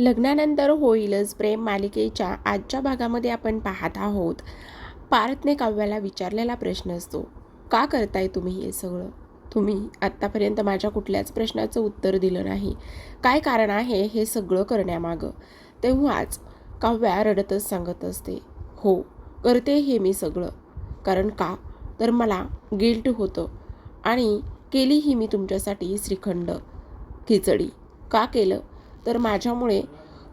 लग्नानंतर होईलच प्रेम मालिकेच्या आजच्या भागामध्ये आपण पाहत आहोत. पार्थने काव्याला विचारलेला प्रश्न असतो का करताय तुम्ही हे सगळं? तुम्ही आत्तापर्यंत माझ्या कुठल्याच प्रश्नाचं उत्तर दिलं नाही. काय कारण आहे हे सगळं करण्यामागं? तेव्हाच काव्या रडतच सांगत असते हो करते हे मी सगळं. कारण का? तर मला गिल्ट होतं आणि केली ही मी तुमच्यासाठी श्रीखंड खिचडी. का केलं? तर माझ्यामुळे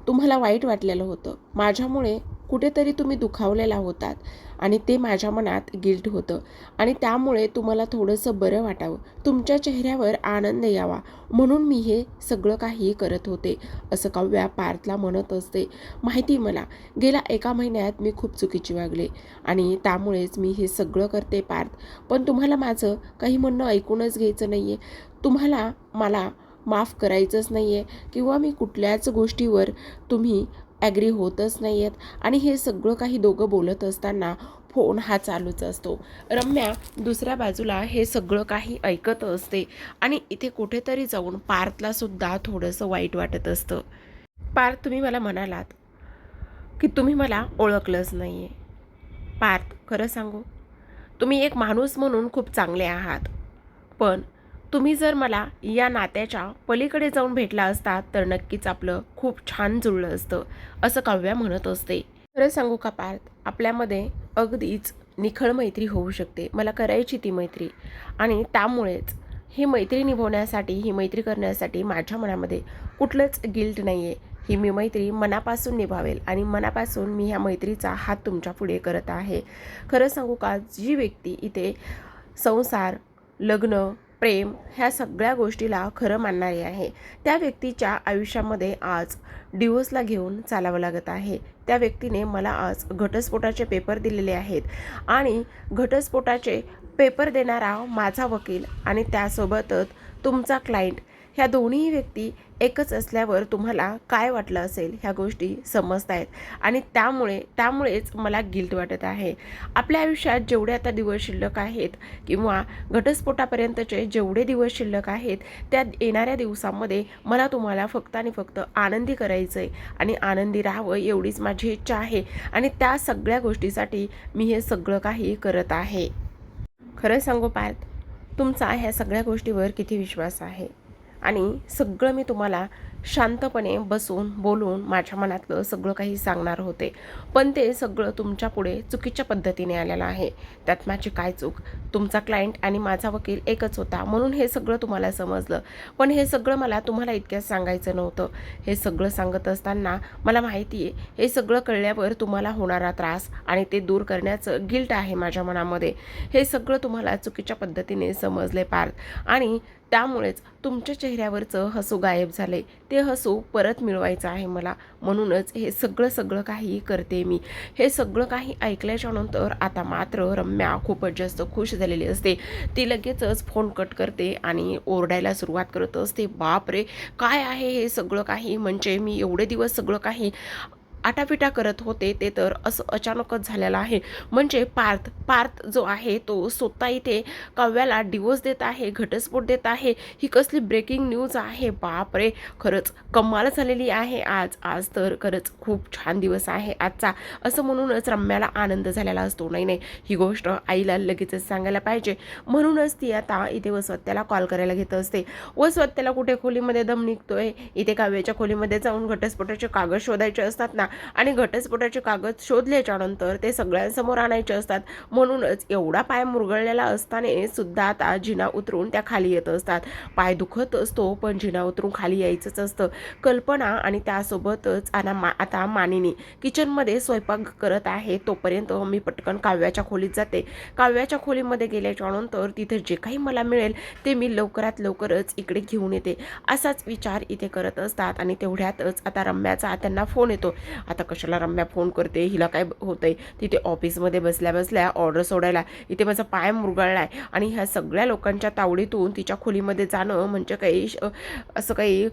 तुम्हाला वाईट वाटलेलं होतं. माझ्यामुळे कुठेतरी तुम्ही दुखावलेला होतात आणि ते माझ्या मनात गिल्ट होतं. आणि त्यामुळे तुम्हाला थोडंसं बरं वाटावं. तुमच्या चेहऱ्यावर आनंद यावा. म्हणून मी हे सगळं काही करत होते असं काव्या पार्थला म्हणत असते. माहिती मला गेल्या एका महिन्यात मी खूप चुकीची वागले आणि त्यामुळेच मी हे सगळं करते पार्थ. पण तुम्हाला माझं काही म्हणणं ऐकूनच घ्यायचं नाही आहे तुम्हाला मला माफ करायचंच नाही आहे किंवा मी कुठल्याच गोष्टीवर तुम्ही ॲग्री होतच नाही आहेत आणि हे सगळं काही दोघं बोलत असताना फोन हा चालूच असतो. रम्या दुसऱ्या बाजूला हे सगळं काही ऐकत असते आणि इथे कुठेतरी जाऊन पार्थलासुद्धा थोडंसं वाईट वाटत असतं. पार्थ तुम्ही मला म्हणालात की तुम्ही मला ओळखलंच नाही आहे पार्थ खरं सांगू? तुम्ही एक माणूस म्हणून खूप चांगले आहात. पण तुम्ही जर मला या नात्याच्या पलीकडे जाऊन भेटला असता तर नक्कीच आपलं खूप छान जुळलं असतं असं काव्या म्हणत असते. खरं सांगू का पार्थ? आपल्यामध्ये अगदीच निखळ मैत्री होऊ शकते. मला करायची ती मैत्री. आणि त्यामुळेच ही मैत्री निभवण्यासाठी ही मैत्री करण्यासाठी माझ्या मनामध्ये कुठलंच गिल्ट नाही आहे ही मी मैत्री मनापासून निभावेल आणि मनापासून मी ह्या मैत्रीचा हात तुमच्यापुढे करत आहे. खरं सांगू का? जी व्यक्ती इथे संसार लग्न प्रेम ह्या सगळ्या गोष्टीला खरं मानणारी आहे. त्या व्यक्तीच्या आयुष्यामध्ये आज डिवोर्सला घेऊन चालावं लागत आहे. त्या व्यक्तीने मला आज घटस्फोटाचे पेपर दिलेले आहेत आणि घटस्फोटाचे पेपर देणारा माझा वकील आणि त्यासोबतच तुमचा क्लायंट ह्या दोन्ही व्यक्ती एकच असल्यावर तुम्हाला काय वाटलं असेल ह्या गोष्टी समजत आहेत आणि त्यामुळे त्यामुळेच मला गिल्ट वाटत आहे. आपल्या आयुष्यात जेवढे आता दिवस शिल्लक आहेत किंवा घटस्फोटापर्यंतचे जेवढे दिवस शिल्लक आहेत त्या येणाऱ्या दिवसामध्ये मला तुम्हाला फक्त आणि फक्त आनंदी करायचं आहे आणि आनंदी राहावं एवढीच माझी इच्छा आहे. आणि त्या सगळ्या गोष्टीसाठी मी हे सगळं काही करत आहे. खरं सांगू पार्थ तुमचा ह्या सगळ्या गोष्टीवर किती विश्वास आहे? आणि सगळं मी तुम्हाला शांतपणे बसून बोलून माझ्या मनातलं सगळं काही सांगणार होते. पण ते सगळं तुमच्यापुढे चुकीच्या पद्धतीने आलेलं आहे. त्यात माझी काय चूक? तुमचा क्लायंट आणि माझा वकील एकच होता. म्हणून हे सगळं तुम्हाला समजलं. पण हे सगळं मला तुम्हाला इतक्यात सांगायचं नव्हतं. हे सगळं सांगत असताना मला माहिती आहे हे सगळं कळल्यावर तुम्हाला होणारा त्रास आणि ते दूर करण्याचं गिल्ट आहे माझ्या मनामध्ये. हे सगळं तुम्हाला चुकीच्या पद्धतीने समजले पार आणि त्यामुळेच तुमच्या चेहऱ्यावरचं हसू गायब झाले ते हसू परत मिळवायचं आहे मला. म्हणूनच हे सगळं सगळं काही करते मी. हे सगळं काही ऐकल्याच्या नंतर आता मात्र रम्या खूपच जास्त खुश झालेली असते. ती लगेचच फोन कट करते आणि ओरडायला सुरुवात करत असते. बाप रे काय आहे हे सगळं काही? म्हणजे मी एवढे दिवस सगळं काही आटापिटा करत होते ते तर असं अचानकच झालेलं आहे. म्हणजे पार्थ पार्थ जो आहे तो स्वतः इथे काव्याला डिवोर्स देत आहे घटस्फोट देत आहे. ही कसली ब्रेकिंग न्यूज आहे बाप रे खरंच कमाल झालेली आहे आज. आज तर खरंच खूप छान दिवस आहे आजचा. असं म्हणूनच रम्याला आनंद झालेला असतो. नाही नाही ही गोष्ट आईला लगेचच सांगायला पाहिजे. म्हणूनच ती आता इथे वसवत्याला कॉल करायला घेत असते. वसवत्याला कुठे खोलीमध्ये दम निघतोय? इथे काव्याच्या खोलीमध्ये जाऊन घटस्फोटाचे कागद शोधायचे असतात ना. आणि घटस्फोटाचे कागद शोधल्याच्यानंतर ते सगळ्यांसमोर आणायचे असतात. म्हणूनच एवढा पाय मुरगळलेला असताना सुद्धा आता जिना उतरून त्या खाली येत असतात. पाय दुखत असतो पण जिना उतरून खाली यायचंच असतं. कल्पना आणि त्यासोबतच आणा मा आता मानिनी किचनमध्ये स्वयंपाक करत आहे. तोपर्यंत मी पटकन काव्याच्या खोलीत जाते. काव्याच्या खोलीमध्ये गेल्याच्यानंतर तिथे जे काही मला मिळेल ते मी लवकरात लवकरच इकडे घेऊन येते. असाच विचार इथे करत असतात आणि तेवढ्यातच आता रम्याचा त्यांना फोन येतो. आता कशाला रम्या फोन करते हिला काय होतंय? तिथे ऑफिसमध्ये बसल्या बसल्या ऑर्डर सोडायला इथे माझा पाय मुरगळला आहे आणि ह्या सगळ्या लोकांच्या तावडीतून तिच्या खोलीमध्ये जाणं म्हणजे काही श- असं काही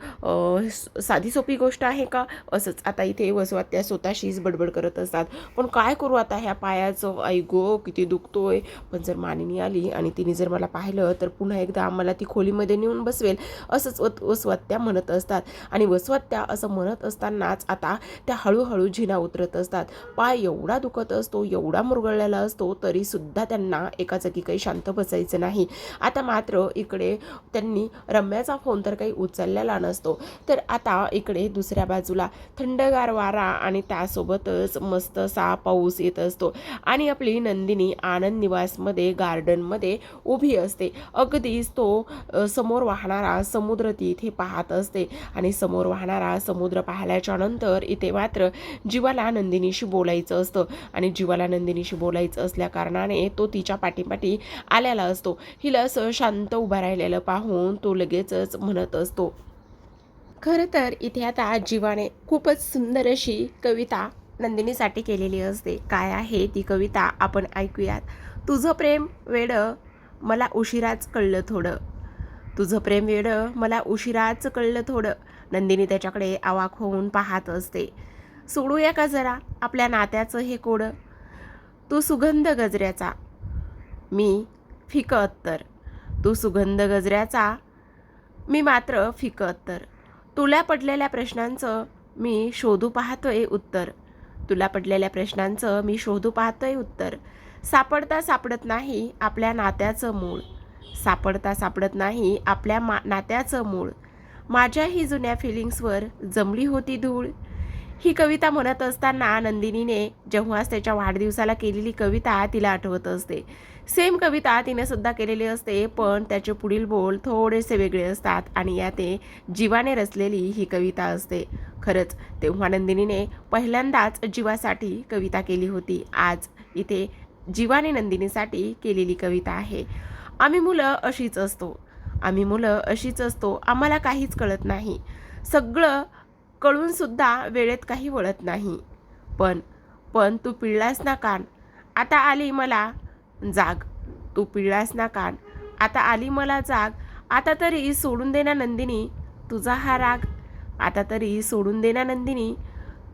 साधी सोपी गोष्ट आहे का? असंच आता इथे वसवात त्या स्वतःशीच बडबड करत असतात. पण काय करू आता ह्या पायाचं? आई गो किती दुखतोय. पण जर मानिनी आली आणि तिने जर मला पाहिलं तर पुन्हा एकदा मला ती खोलीमध्ये नेऊन बसवेल असंच वत वसवात्या म्हणत असतात. आणि वसवात्या असं म्हणत असतानाच आता त्या हळू हळूहळू झिना उतरत असतात. पाय एवढा दुखत असतो एवढा मुरगळलेला असतो तरीसुद्धा त्यांना एका जागी काही शांत बसायचं नाही. आता मात्र इकडे त्यांनी रम्याचा फोन तर काही उचललेला नसतो. तर आता इकडे दुसऱ्या बाजूला थंडगार वारा आणि त्यासोबतच मस्त असा पाऊस येत असतो. आणि आपली नंदिनी आनंद निवासमध्ये गार्डनमध्ये उभी असते. अगदीच तो समोर वाहणारा समुद्र ती इथे पाहत असते. आणि समोर वाहणारा समुद्र पाहिल्याच्या नंतर इथे मात्र जीवाला नंदिनीशी बोलायचं असतं. आणि जीवाला नंदिनीशी बोलायचं असल्या कारणाने तो तिच्या पाठीपाठी आलेला असतो. हिला असं शांत उभा राहिलेलं पाहून तो लगेचच म्हणत असतो खरं तर इथे आता जीवाने खूपच सुंदर अशी कविता नंदिनीसाठी केलेली असते. काय आहे ती कविता आपण ऐकूयात. तुझं प्रेम वेडं मला उशिराच कळलं थोडं. तुझं प्रेम वेडं मला उशिराच कळलं थोडं. नंदिनी त्याच्याकडे आवाक होऊन पाहत असते. सोडूया का जरा आपल्या नात्याचं हे कोडं? तू सुगंध गजऱ्याचा. मी फिकं अत्तर तू सुगंध गजऱ्याचा. मी मात्र फिकं अत्तर तुला पडलेल्या प्रश्नांचं मी शोधू पाहतोय उत्तर. तुला पडलेल्या प्रश्नांचं मी शोधू पाहतोय उत्तर. सापडता सापडत नाही आपल्या नात्याचं मूळ. सापडता सापडत नाही आपल्या मा नात्याचं मूळ. माझ्याही जुन्या फिलिंग्सवर जमली होती धूळ. ही कविता म्हणत असताना नंदिनीने जेव्हाच त्याच्या वाढदिवसाला केलेली कविता तिला आठवत असते. सेम कविता तिने सुद्धा केलेली असते पण त्याचे पुढील बोल थोडेसे वेगळे असतात आणि या ते जीवाने रचलेली ही कविता असते. खरंच तेव्हा नंदिनीने पहिल्यांदाच जीवासाठी कविता केली होती. आज इथे जीवाने नंदिनीसाठी केलेली कविता आहे. आम्ही मुलं अशीच असतो. आम्ही मुलं अशीच असतो. आम्हाला काहीच कळत नाही. सगळं कळून सुद्धा वेळेत काही वळत नाही. पण पण तू पिळलास ना कान? आता आली मला जाग. तू पिळलास ना कान? आता आली मला जाग. आता तरी सोडून देना नंदिनी तुझा हा राग. आता तरी सोडून देना नंदिनी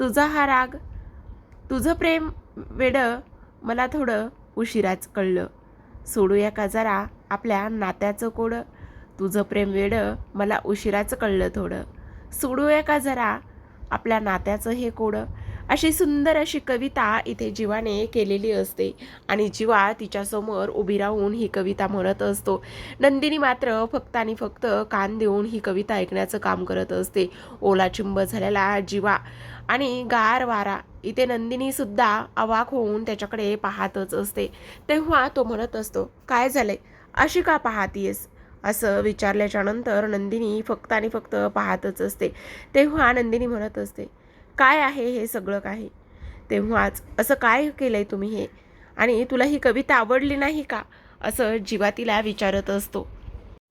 तुझा हा राग. तुझं प्रेम वेडं मला थोडं उशिराच कळलं. सोडूया का जरा आपल्या नात्याचं कोडं? तुझं प्रेम वेडं मला उशिराच कळलं थोडं. सोडूया का जरा? आपल्या नात्याचं हे कोडं. अशी सुंदर अशी कविता इथे जीवाने केलेली असते. आणि जीवा तिच्यासमोर उभी राहून ही कविता म्हणत असतो. नंदिनी मात्र फक्त आणि फक्त कान देऊन ही कविता ऐकण्याचं काम करत असते. ओला चिंब झालेला जीवा आणि गार वारा. इथे नंदिनीसुद्धा अवाक होऊन त्याच्याकडे पाहतच असते. तेव्हा तो म्हणत असतो काय झालंय? अशी का पाहतीयस? असं विचारल्याच्या नंतर नंदिनी फक्त आणि फक्त पाहतच असते. तेव्हा नंदिनी म्हणत असते काय आहे हे सगळं काही? तेव्हाच असं काय केलंय तुम्ही हे? आणि तुला ही कविता आवडली नाही का? असं जीवा तिला विचारत असतो.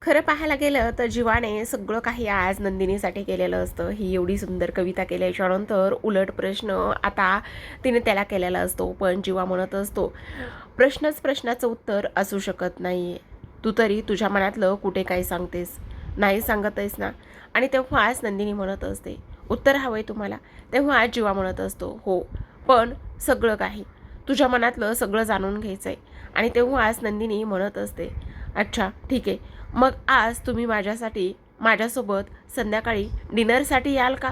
खरं पाहायला गेलं तर जीवाने सगळं काही आज नंदिनीसाठी केलेलं असतं. ही एवढी सुंदर कविता केल्याच्यानंतर उलट प्रश्न आता तिने त्याला केलेला असतो. पण जीवा म्हणत असतो प्रश्नच प्रश्नाचं उत्तर असू शकत नाही तू तरी तुझ्या मनातलं कुठे काय सांगतेस? नाही सांगत आहेस ना? आणि तेव्हाच नंदिनी म्हणत असते उत्तर हवंय तुम्हाला. तेव्हा जीवा म्हणत असतो हो पण सगळं काही. तुझ्या मनातलं सगळं जाणून घ्यायचं आहे आणि तेव्हाच नंदिनी म्हणत असते अच्छा ठीक आहे. मग आज तुम्ही माझ्यासाठी माझ्यासोबत संध्याकाळी डिनरसाठी याल का?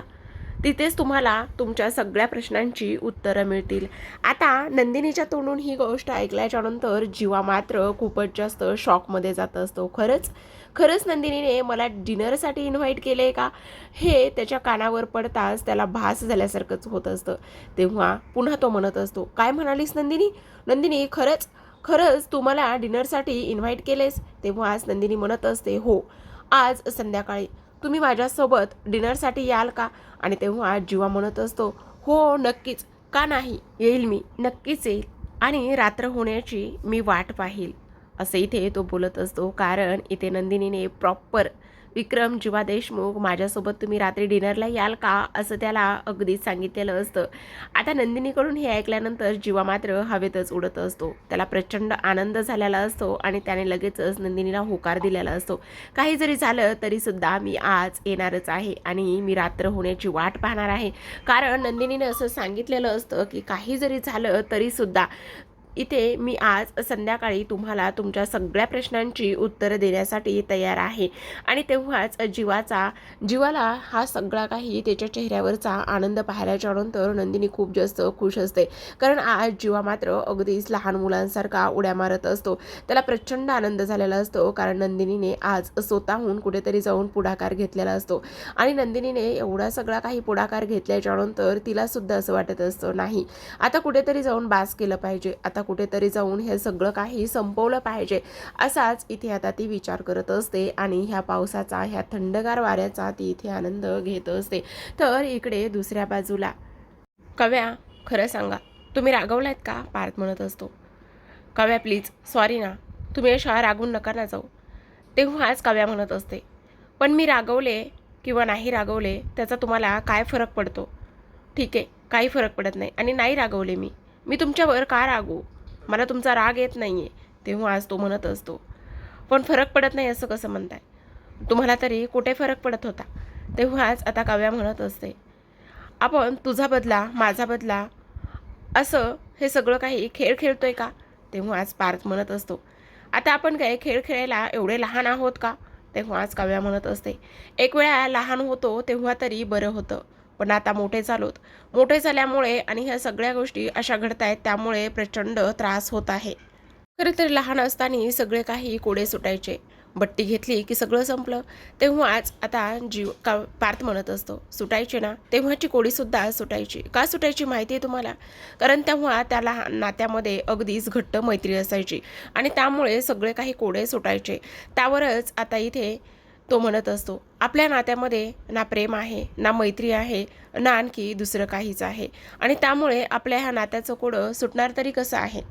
तिथेच तुम्हाला तुमच्या सगळ्या प्रश्नांची उत्तरं मिळतील. आता नंदिनीच्या तोंडून ही गोष्ट ऐकल्याच्यानंतर जीवा मात्र खूपच जास्त शॉकमध्ये जात असतो. खरंच? खरंच नंदिनीने मला डिनरसाठी इन्व्हाइट केलं आहे का? हे त्याच्या कानावर पडताच त्याला भास झाल्यासारखंच होत असतं. तेव्हा पुन्हा तो म्हणत असतो काय म्हणालीस नंदिनी? नंदिनी खरंच? खरंच तू मला डिनरसाठी इन्व्हाइट केलेस? तेव्हा आज नंदिनी म्हणत असते हो आज संध्याकाळी. तुम्ही माझ्यासोबत डिनरसाठी याल का? आणि तेव्हा जीवा म्हणत असतो हो नक्कीच. का नाही? येईल मी. नक्कीच येईल. आणि रात्र होण्याची मी वाट पाहील. असं इथे तो बोलत असतो कारण इथे नंदिनीने प्रॉपर विक्रम जीवा देशमुख माझ्यासोबत तुम्ही रात्री डिनरला याल का? असं त्याला अगदीच सांगितलेलं असतं. आता नंदिनीकडून हे ऐकल्यानंतर जीवा मात्र हवेतच उडत असतो. त्याला प्रचंड आनंद झालेला असतो आणि त्याने लगेचच नंदिनीला होकार दिलेला असतो. काही जरी झालं तरीसुद्धा मी आज येणारच आहे आणि मी रात्र होण्याची वाट पाहणार आहे. कारण नंदिनीने असं सांगितलेलं असतं की काही जरी झालं तरीसुद्धा इथे मी आज संध्याकाळी तुम्हाला तुमच्या सगळ्या प्रश्नांची उत्तरं देण्यासाठी तयार आहे. आणि तेव्हाच जीवाचा जीवाला हा सगळा काही त्याच्या चेहऱ्यावरचा आनंद पाहायला नंतर नंदिनी खूप जास्त खुश असते. कारण आज जीवा मात्र अगदीच लहान मुलांसारखा उड्या मारत असतो. त्याला प्रचंड आनंद झालेला असतो. कारण नंदिनीने आज स्वतःहून कुठेतरी जाऊन पुढाकार घेतलेला असतो. आणि नंदिनीने एवढा सगळा काही पुढाकार घेतल्याच्यानंतर तिलासुद्धा असं वाटत असतं नाही. आता कुठेतरी जाऊन बास केलं पाहिजे. आता कुठेतरी जाऊन हे सगळं काही संपवलं पाहिजे असाच इथे आता ती विचार करत असते आणि ह्या पावसाचा ह्या थंडगार वाऱ्याचा ती इथे आनंद घेत असते. तर इकडे दुसऱ्या बाजूला. कव्या खरं सांगा तुम्ही रागवलायत का? पार्थ म्हणत असतो. कव्या प्लीज सॉरी ना. तुम्ही अशा रागून नका ना जाऊ. तेव्हाच कव्या म्हणत असते. पण मी रागवले किंवा नाही रागवले त्याचा तुम्हाला काय फरक पडतो? ठीक आहे काही फरक पडत नाही. आणि नाही रागवले मी. मी तुमच्यावर का रागू? मला तुमचा राग येत नाही आहे तेव्हा आज तो म्हणत असतो. पण फरक पडत नाही असं कसं म्हणताय? तुम्हाला तरी कुठे फरक पडत होता? तेव्हाच आता काव्या म्हणत असते आपण तुझा बदला माझा बदला असं हे सगळं काही खेळ खेळतोय का? तेव्हा आज पार्थ म्हणत असतो आता आपण काय खेळ खेळायला एवढे लहान आहोत का? तेव्हा आज काव्या म्हणत असते एक वेळा लहान होतो तेव्हा तरी बरं होतं. पण आता मोठे झालोत मोठे झाल्यामुळे आणि ह्या सगळ्या गोष्टी अशा घडत आहेत त्यामुळे प्रचंड त्रास होत आहे. खरं तर लहान असताना सगळे काही कोडे सुटायचे. बट्टी घेतली की सगळं संपलं. तेव्हाच आता जीव का पार्थ म्हणत असतो सुटायचे ना? तेव्हाची कोडीसुद्धा सुटायची. का सुटायची माहिती आहे तुम्हाला? कारण तेव्हा त्या लहान नात्यामध्ये अगदीच घट्ट मैत्री असायची. आणि त्यामुळे सगळे काही कोडे सुटायचे. त्यावरच आता इथे तो म्हणत असतो आपल्या नात्यामध्ये ना प्रेम आहे ना मैत्री आहे ना आणखी दुसरं काहीच आहे. आणि त्यामुळे आपल्या ह्या नात्याचं कोडं सुटणार तरी कसं आहे?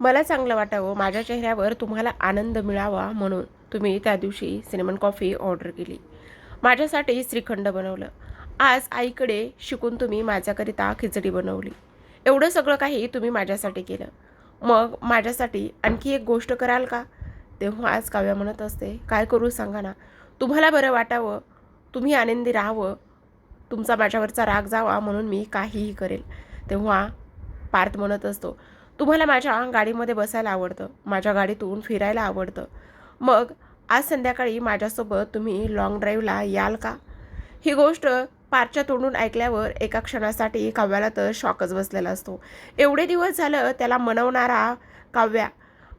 मला चांगलं वाटावं माझ्या चेहऱ्यावर तुम्हाला आनंद मिळावा म्हणून तुम्ही त्या दिवशी सिनेमन कॉफी ऑर्डर केली. माझ्यासाठी श्रीखंड बनवलं. आज आईकडे शिकून तुम्ही माझ्याकरिता खिचडी बनवली. एवढं सगळं काही तुम्ही माझ्यासाठी केलं. मग माझ्यासाठी आणखी एक गोष्ट कराल का? तेव्हा आज काव्या म्हणत असते काय करू सांगा ना तुम्हाला बरं वाटावं. तुम्ही आनंदी राहावं. तुमचा माझ्यावरचा राग जावा म्हणून मी काहीही करेल. तेव्हा पार्थ म्हणत असतो तुम्हाला माझ्या गाडीमध्ये बसायला आवडतं. माझ्या गाडीतून फिरायला आवडतं. मग आज संध्याकाळी माझ्यासोबत तुम्ही लाँग ड्राईव्हला याल का? ही गोष्ट पारच्या तोंडून ऐकल्यावर एका क्षणासाठी काव्याला तर शॉकच बसलेला असतो. एवढे दिवस झालं त्याला मनवणारा काव्या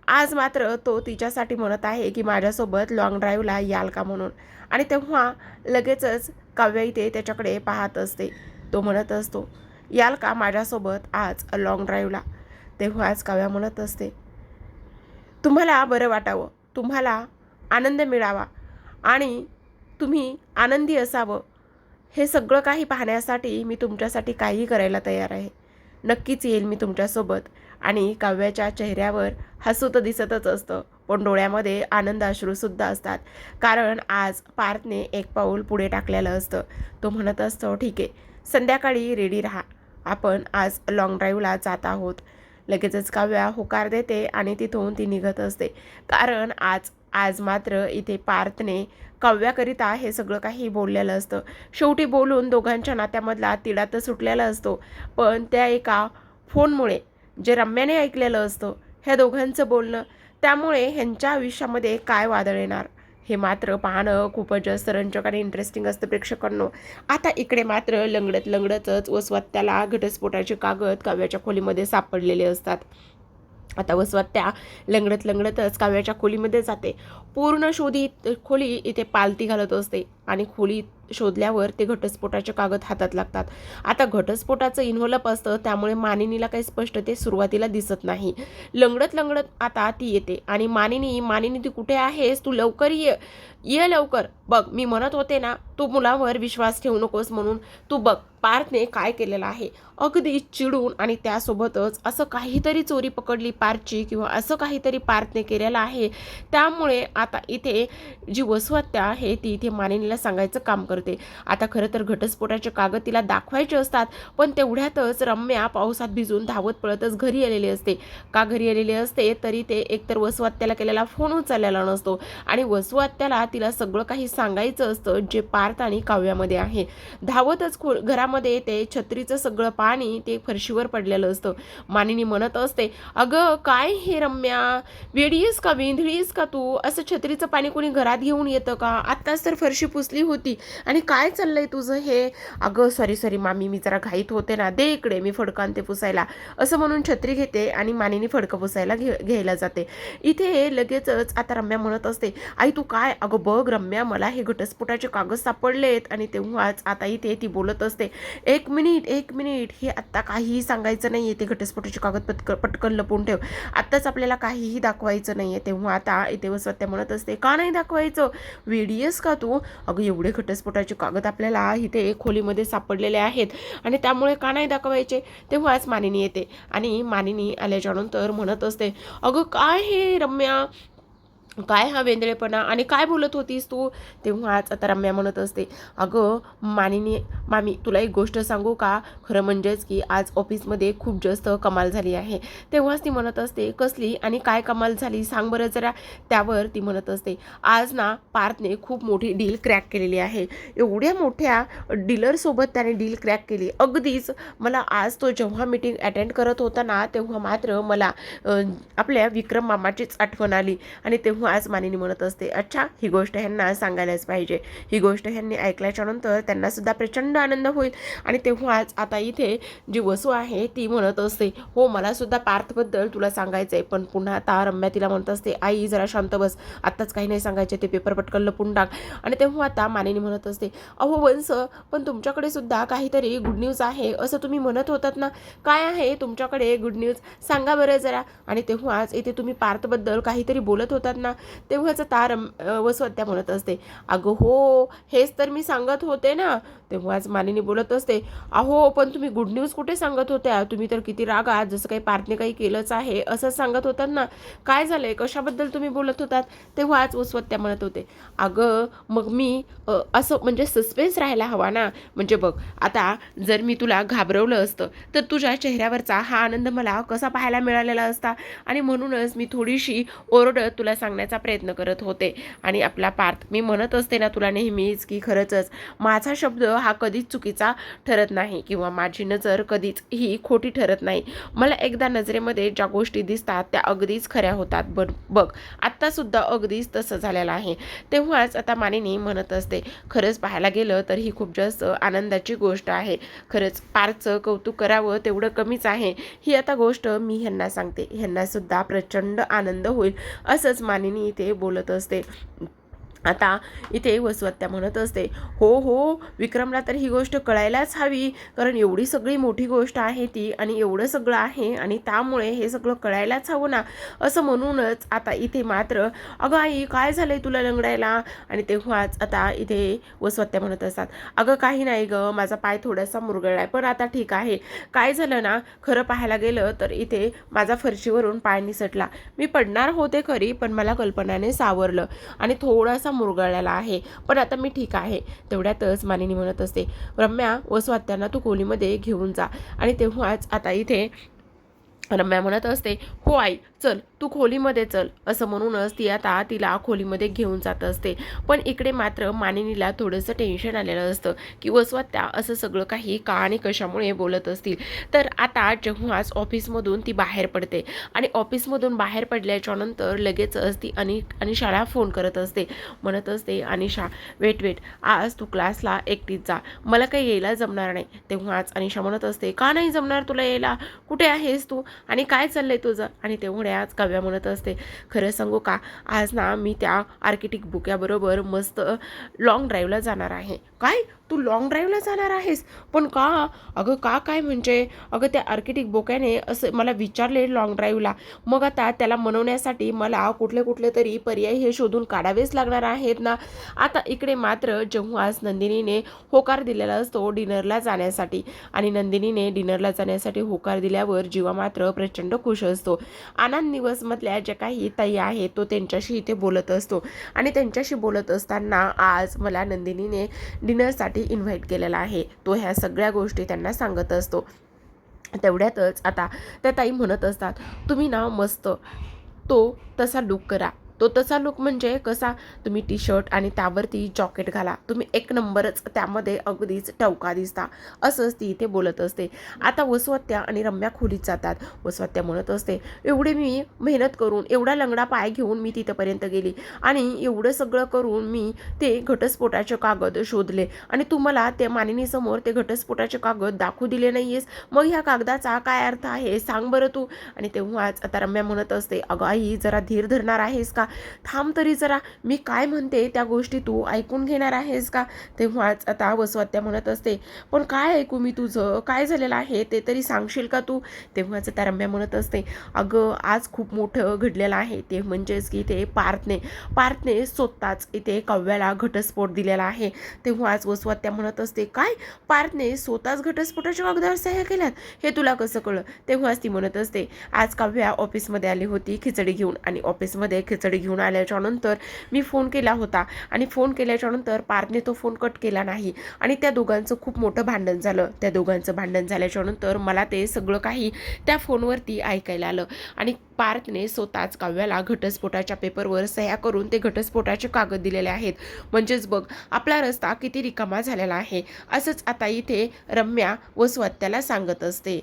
आज मात्र तो तिच्यासाठी म्हणत आहे की माझ्यासोबत लाँग ड्राईव्हला याल का म्हणून. आणि तेव्हा लगेचच काव्य इथे त्याच्याकडे पाहत असते. तो म्हणत असतो याल का माझ्यासोबत आज लाँग ड्राईव्हला तेव्हाच काव्या म्हणत असते तुम्हाला बरं वाटावं. तुम्हाला आनंद मिळावा. आणि तुम्ही आनंदी असावं. हे सगळं काही पाहण्यासाठी मी तुमच्यासाठी काहीही करायला तयार आहे. नक्कीच येईल मी तुमच्यासोबत. आणि काव्याच्या चेहऱ्यावर हसू तर दिसतच असतं पण डोळ्यामध्ये आनंद अश्रूसुद्धा असतात. कारण आज पार्थने एक पाऊल पुढे टाकलेलं असतं. तो म्हणत असतो ठीक आहे संध्याकाळी रेडी राहा. आपण आज लाँग ड्राईव्हला जात आहोत. लगेचच काव्या होकार देते आणि तिथून ती निघत असते. कारण आज आज मात्र इथे पार्थने काव्याकरिता हे सगळं काही बोललेलं असतं. शेवटी बोलून दोघांच्या नात्यामधला तिढा तर सुटलेला असतो पण त्या एका फोनमुळे जे रम्याने ऐकलेलं असतं ह्या दोघांचं बोलणं त्यामुळे ह्यांच्या आयुष्यामध्ये काय वादळ येणार? हे मात्र पाहणं खूपच जास्त रंजक आणि इंटरेस्टिंग असतं प्रेक्षकांनो. आता इकडे मात्र लंगडत लंगडतच व स्वतःला घटस्फोटाचे कागद काव्याच्या खोलीमध्ये सापडलेले असतात. आता वसवत्त्या लंगडत लंगडतच काव्याच्या खोलीमध्ये जाते. पूर्ण शोधित खोली इथे पालती घालत असते. आणि खोली शोधल्यावर ते घटस्फोटाचे कागद हातात लागतात. आता घटस्फोटाचं इन्व्हलप असतं त्यामुळे मानिनीला काही स्पष्ट ते सुरुवातीला दिसत नाही. लंगडत लंगडत आता ती येते आणि मानिनी मानिनी ती कुठे आहेस? तू लवकर ये ये लवकर. बघ मी म्हणत होते ना तू मुलावर विश्वास ठेवू नकोस म्हणून. तू बघ पार्थने काय केलेलं आहे? अगदी चिडून आणि त्यासोबतच असं काहीतरी चोरी पकडली पार्थची किंवा असं काहीतरी पार्थने केलेलं आहे. त्यामुळे आता इथे जी वसुहत्या आहे ती इथे मानिनीला सांगायचं काम करते. आता खरं तर घटस्फोटाचे कागद तिला दाखवायचे असतात पण तेवढ्यातच रम्या पावसात भिजून धावत पळतच घरी आलेली असते. का घरी आलेली असते? तरी ते एकतर वसुहत्याला केलेला फोन उचललेला नसतो आणि वसुहत्याला तिला सगळं काही सांगायचं असतं जे पार्थ आणि काव्यामध्ये आहे. धावतच खो घरामध्ये येते छत्रीचं सगळं पाणी ते फरशीवर पडलेलं असतं. मानिनी म्हणत असते अगं काय हे रम्या? वेडीस का वेंधळीस का तू? असं छत्रीचं पाणी कोणी घरात घेऊन येतं का? आत्ताच तर फरशी पुस पुसली होती. आणि काय चाललंय तुझं हे? अगं सॉरी सॉरी मामी मी जरा घाईत होते ना. दे इकडे मी फडकान ते पुसायला. असं म्हणून छत्री घेते आणि मानेने फडकं पुसायला घे घ्यायला जाते. इथे लगेचच. आता रम्या म्हणत असते आई तू काय? अगं बघ रम्या मला हे घटस्फोटाचे कागद सापडलेत. आणि तेव्हाच आता इथे ती बोलत असते एक मिनिट एक मिनिट. हे आत्ता काहीही सांगायचं नाही आहे ते घटस्फोटाचे कागद पटक पटकन लपवून ठेव. आत्ताच आपल्याला काहीही दाखवायचं नाही आहे तेव्हा आता इथे वसत्या म्हणत असते का नाही दाखवायचं? वेडियस का तू? अगं एवढे घटस्फोटाचे कागद आपल्याला इथे खोलीमध्ये सापडलेले आहेत. आणि त्यामुळे का नाही दाखवायचे? तेव्हाच मानिनी येते. आणि मानिनी आल्याच्यानंतर म्हणत असते अगं काय हे रम्या? काय हा वेंदळेपणा? आणि काय बोलत होतीस तू? तेव्हाच आता रम्या म्हणत असते अगं मानिनी मामी तुला एक गोष्ट सांगू का? खरं म्हणजेच की आज ऑफिसमध्ये खूप जास्त कमाल झाली आहे. तेव्हाच ती म्हणत असते कसली आणि काय कमाल झाली सांग बरं जरा. त्यावर ती म्हणत असते आज ना पार्थने खूप मोठी डील क्रॅक केलेली आहे. एवढ्या मोठ्या डीलरसोबत त्याने डील क्रॅक केली. अगदीच मला आज तो जेव्हा मीटिंग अटेंड करत होता ना तेव्हा मात्र मला आपल्या विक्रम मामाचीच आठवण आली. आणि तेव्हा आज मानिनी म्हणत असते अच्छा ही गोष्ट ह्यांना सांगायलाच पाहिजे. ही गोष्ट ह्यांनी ऐकल्याच्यानंतर त्यांनासुद्धा त्यांना सुद्धा प्रचंड आनंद होईल. आणि तेव्हाच आता इथे जी वसू आहे ती म्हणत असते हो मला सुद्धा पार्थबद्दल तुला सांगायचं आहे पण पुन्हा आता रम्या तिला म्हणत असते आई जरा शांत बस आत्ताच काही नाही सांगायचे ते पेपर पटकन लपून टाक. आणि तेव्हा आता मानिनी म्हणत असते अहो वंस पण तुमच्याकडे सुद्धा काहीतरी गुड न्यूज आहे असं तुम्ही म्हणत होतात ना? काय आहे तुमच्याकडे गुड न्यूज सांगा बरं जरा. आणि तेव्हाच इथे तुम्ही पार्थबद्दल काहीतरी बोलत होतात ना? तेव्हाच तार वसवत्या म्हणत असते. अगं हो हेच तर मी सांगत होते ना. तेव्हाच मालिनी बोलत असते अहो पण तुम्ही गुड न्यूज कुठे सांगत होत्या? तुम्ही तर किती रागात जसं काही पार्थने काही केलंच आहे असं सांगत होतात ना. काय झालंय? कशाबद्दल तुम्ही बोलत होतात? तेव्हाच वसवत्या म्हणत होते अगं मग मी असं म्हणजे सस्पेन्स राहायला हवा ना. म्हणजे बघ आता जर मी तुला घाबरवलं असतं तर तुझ्या चेहऱ्यावरचा हा आनंद मला कसा पाहायला मिळालेला असता? आणि म्हणूनच मी थोडीशी ओरडत तुला सांगण्याचा प्रयत्न करत होते. आणि आपला पार्थ मी म्हणत असते ना तुला नेहमीच की खरंच माझा शब्द हा कधीच चुकीचा ठरत नाही किंवा माझी नजर कधीच ही खोटी ठरत नाही. मला एकदा नजरेमध्ये ज्या गोष्टी दिसतात त्या अगदीच खऱ्या होतात. बघ बघ आत्तासुद्धा अगदीच तसं झालेलं आहे. तेव्हाच आता मानिनी म्हणत असते खरंच पाहायला गेलं तर ही खूप जास्त आनंदाची गोष्ट आहे. खरंच पारचं कौतुक करावं तेवढं कमीच आहे. ही आता गोष्ट मी ह्यांना सांगते. ह्यांनासुद्धा प्रचंड आनंद होईल असंच मानिनी इथे बोलत असते. आता इथे वसवत्या म्हणत असते हो हो विक्रमला तर ही गोष्ट कळायलाच हवी कारण एवढी सगळी मोठी गोष्ट आहे ती आणि एवढं सगळं आहे आणि त्यामुळे हे सगळं कळायलाच हवं ना. असं म्हणूनच आता इथे मात्र अगं आई काय झालं आहे तुला लंगडायला? आणि तेव्हाच आता इथे वसवत्या म्हणत असतात अगं काही नाही गं माझा पाय थोडासा मुरगळलाय पण आता ठीक आहे. काय झालं ना? खरं पाहायला गेलं तर इथे माझा फरशीवरून पाय निसटला. मी पडणार होते खरी पण मला कल्पनाने सावरलं आणि थोडासा मुरगळलेला आहे. पण आता मी ठीक आहे. तेवढ्यातच मानिनी म्हणत असते रम्या व स्वात्यांना तू खोलीमध्ये घेऊन जा. आणि तेव्हाच आता इथे रम्या म्हणत असते हो आई चल तू खोलीमध्ये चल असं म्हणूनच ती आता तिला खोलीमध्ये घेऊन जात असते. पण इकडे मात्र मानिनीला थोडंसं टेन्शन आलेलं असतं की वसवात्या असं सगळं काही का आणि कशामुळे बोलत असतील. तर आता जेव्हाच ऑफिसमधून ती बाहेर पडते आणि ऑफिसमधून बाहेर पडल्याच्या नंतर लगेचच ती आणि अनिशाला फोन करत असते. म्हणत असते अनिशा वेट वेट आज तू क्लासला एकटीच जा. मला काही यायला जमणार नाही. तेव्हाच अनिशा म्हणत असते का नाही जमणार तुला यायला? कुठे आहेस तू? आणि काय चाललंय तुझं? आणि तेव्हा तेवढ्याच काव्या म्हणत असते. खरं सांगू का? आज ना मी त्या आर्किटेक्ट बुक्याबरोबर मस्त लॉंग ड्राईव्हला जाणार आहे. काय? तू लॉंग ड्राईव्हला जाणार आहेस. पण का? अगं का काय म्हणजे? अगं त्या आर्किटिक बोक्याने असं मला विचारले लॉंग ड्राईव्हला मग आता त्याला मनवण्यासाठी मला कुठले कुठले तरी पर्याय हे शोधून काढावेच लागणार आहेत ना? आता इकडे मात्र जेव्हाच नंदिनीने होकार दिलेला असतो डिनरला जाण्यासाठी. आणि नंदिनीने डिनरला जाण्यासाठी होकार दिल्यावर जीवा मात्र प्रचंड खुश असतो. आनंद निवसमधल्या ज्या काही ताई आहेत तो त्यांच्याशी इथे बोलत असतो. आणि त्यांच्याशी बोलत असताना आज मला नंदिनीने डिनरसाठी इन्व्हाइट केलेला आहे. तो ह्या सगळ्या गोष्टी त्यांना सांगत असतो. तेवढ्यातच आता त्या ताई म्हणत असतात तुम्ही ना मस्त तो तसा लुक करा. तो तसा लुक म्हणजे कसा? तुम्ही टी शर्ट आणि त्यावरती जॉकेट घाला. तुम्ही एक नंबरच त्यामध्ये अगदीच टवका दिसता. असंच ती इथे बोलत असते. आता वसवत्या आणि रम्या खोलीत जातात. वसवत्या म्हणत असते एवढी मी मेहनत करून एवढा लंगडा पाय घेऊन मी तिथंपर्यंत गेली आणि एवढं सगळं करून मी ते घटस्फोटाचे कागद शोधले आणि तू मला त्या मानिनीसमोर ते घटस्फोटाचे कागद दाखवू दिले नाही आहेस मग ह्या कागदाचा काय अर्थ आहे? सांग बरं तू. आणि तेव्हाच आता रम्या म्हणत असते अगं आई जरा धीर धरणार आहेस का? थांब तरी जरा. मी काय म्हणते त्या गोष्टी तू ऐकून घेणार आहेस का? तेव्हाच आता वसवत्या म्हणत असते पण काय ऐकू मी तुझं? काय झालेलं आहे? ते तरी सांगशील का तू? तेव्हाच आता रम्या म्हणत असते अगं आज खूप मोठं घडलेलं आहे. ते म्हणजेच की ते पार्थने पार्थने स्वतःच इथे कव्याला घटस्फोट दिलेला आहे. तेव्हाच वसवत्या म्हणत असते काय? पार्थने स्वतःच घटस्फोटाच्या कागदावर सह्या केल्यात? हे तुला कसं कळलं? तेव्हाच ती म्हणत असते आज काव्या ऑफिसमध्ये आली होती खिचडी घेऊन आणि ऑफिसमध्ये खिचडी घेऊन आल्याच्यानंतर मी फोन केला होता. आणि फोन केल्याच्यानंतर पार्थने तो फोन कट केला नाही. आणि त्या दोघांचं खूप मोठं भांडण झालं. त्या दोघांचं भांडण झाल्याच्यानंतर मला ते सगळं काही त्या फोनवरती ऐकायला आलं. आणि पार्थने स्वतःच काव्याला घटस्फोटाच्या पेपरवर सह्या करून ते घटस्फोटाचे कागद दिलेले आहेत. म्हणजेच बघ आपला रस्ता किती रिकामा झालेला आहे. असंच आता इथे रम्या व स्वत्याला सांगत असते.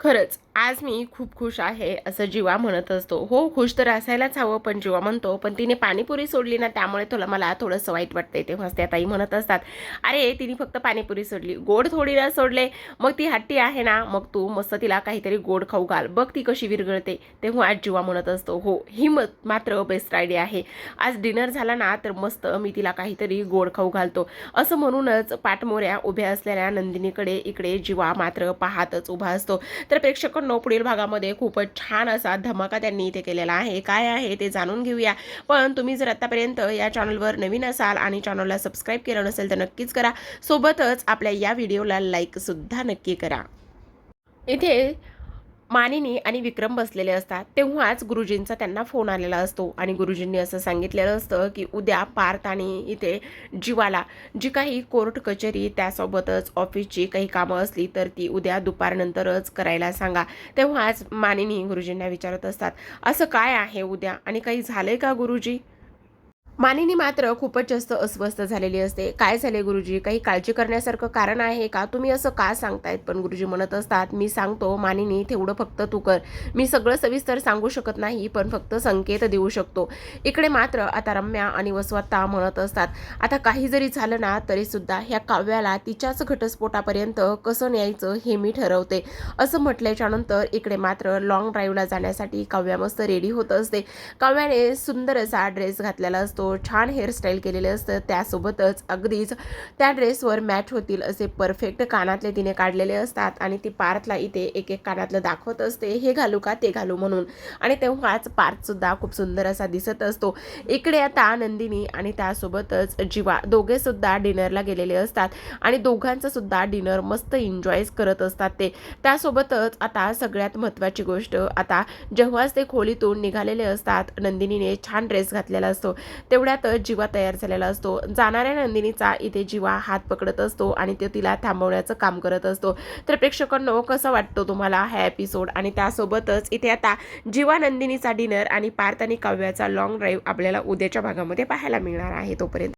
खरंच आज मी खूप खुश आहे असं जीवा म्हणत असतो. हो खुश तर असायलाच हवं पण जीवा म्हणतो पण तिने पाणीपुरी सोडली ना त्यामुळे तुला मला थोडंसं वाईट वाटतंय तेव्हा त्या ताई म्हणत असतात. अरे तिने फक्त पाणीपुरी सोडली. गोड थोडी ना सोडले मग ती हट्टी आहे ना मग तू मस्त तिला काहीतरी गोड खाऊ घाल. बघ ती कशी विरगळते. तेव्हा आज जीवा म्हणत असतो हो ही मत मात्र बेस्ट आयडिया आहे. आज डिनर झाला ना तर मस्त मी तिला काहीतरी गोड खाऊ घालतो. असं म्हणूनच पाठमोऱ्या उभ्या असलेल्या नंदिनीकडे इकडे जीवा मात्र पाहतच उभा असतो. तर प्रेक्षक मित्रांनो पुढील भागामध्ये खूपच छान असा धमाका त्यांनी इथे केलेला आहे. काय आहे ते जाणून घेऊया. पण तुम्ही जर आतापर्यंत या चॅनलवर नवीन असाल आणि चॅनलला सबस्क्राईब केलं नसेल तर नक्कीच करा. सोबतच आपल्या या व्हिडिओला लाईकसुद्धा नक्की करा. इथे मानिनी आणि विक्रम बसलेले असतात. तेव्हाच गुरुजींचा त्यांना फोन आलेला असतो. आणि गुरुजींनी असं सांगितलेलं असतं की उद्या पार्थ आणि इथे जीवाला जी काही कोर्ट कचेरी त्यासोबतच ऑफिसची काही कामं असली तर ती उद्या दुपारनंतरच करायला सांगा. तेव्हाच मानिनी गुरुजींना विचारत असतात असं काय आहे उद्या? आणि काही झालंय का गुरुजी? मानिनी मात्र खूपच जास्त अस्वस्थ झालेली असते. काय झाले गुरुजी? काही काळजी करण्यासारखं कारण आहे का? तुम्ही असं का सांगतायत? पण गुरुजी म्हणत असतात मी सांगतो मानिनी तेवढं फक्त तू कर. मी सगळं सविस्तर सांगू शकत नाही पण फक्त संकेत देऊ शकतो. इकडे मात्र आता रम्या आणि वसवत्ता म्हणत असतात आता काही जरी झालं ना तरी सुद्धा ह्या काव्याला तिच्याच घटस्फोटापर्यंत कसं न्यायचं हे मी ठरवते. असं म्हटल्याच्या नंतर इकडे मात्र लॉंग ड्राईव्हला जाण्यासाठी काव्या मस्त रेडी होत असते. काव्याने सुंदर असा ड्रेस घातलेला असतो. छान हेअरस्टाईल केलेले असतं. त्यासोबतच अगदीच त्या ड्रेसवर मॅच होतील असे परफेक्ट कानातले तिने काढलेले असतात आणि ती पार्थला इथे एक एक कानातलं दाखवत असते. हे घालू का? ते घालू म्हणून. आणि तेव्हाच पार्थसुद्धा खूप सुंदर असा दिसत असतो. इकडे आता नंदिनी आणि त्यासोबतच जीवा दोघे सुद्धा डिनरला गेलेले असतात आणि दोघांचं सुद्धा डिनर मस्त एन्जॉय करत असतात ते. त्यासोबतच आता सगळ्यात महत्त्वाची गोष्ट आता जेव्हाच ते खोलीतून निघालेले असतात नंदिनीने छान ड्रेस घातलेला असतो. तेवढ्यातच जीवा तयार झालेला असतो. जाणाऱ्या नंदिनीचा इथे जीवा हात पकडत असतो आणि तो तिला थांबवण्याचं काम करत असतो. तर प्रेक्षकांनो कसं वाटतो तुम्हाला हा एपिसोड आणि त्यासोबतच इथे आता जीवा नंदिनीचा डिनर आणि पार्थ आणि काव्याचा लॉंग ड्राईव्ह आपल्याला उद्याच्या भागामध्ये पाहायला मिळणार आहे तोपर्यंत.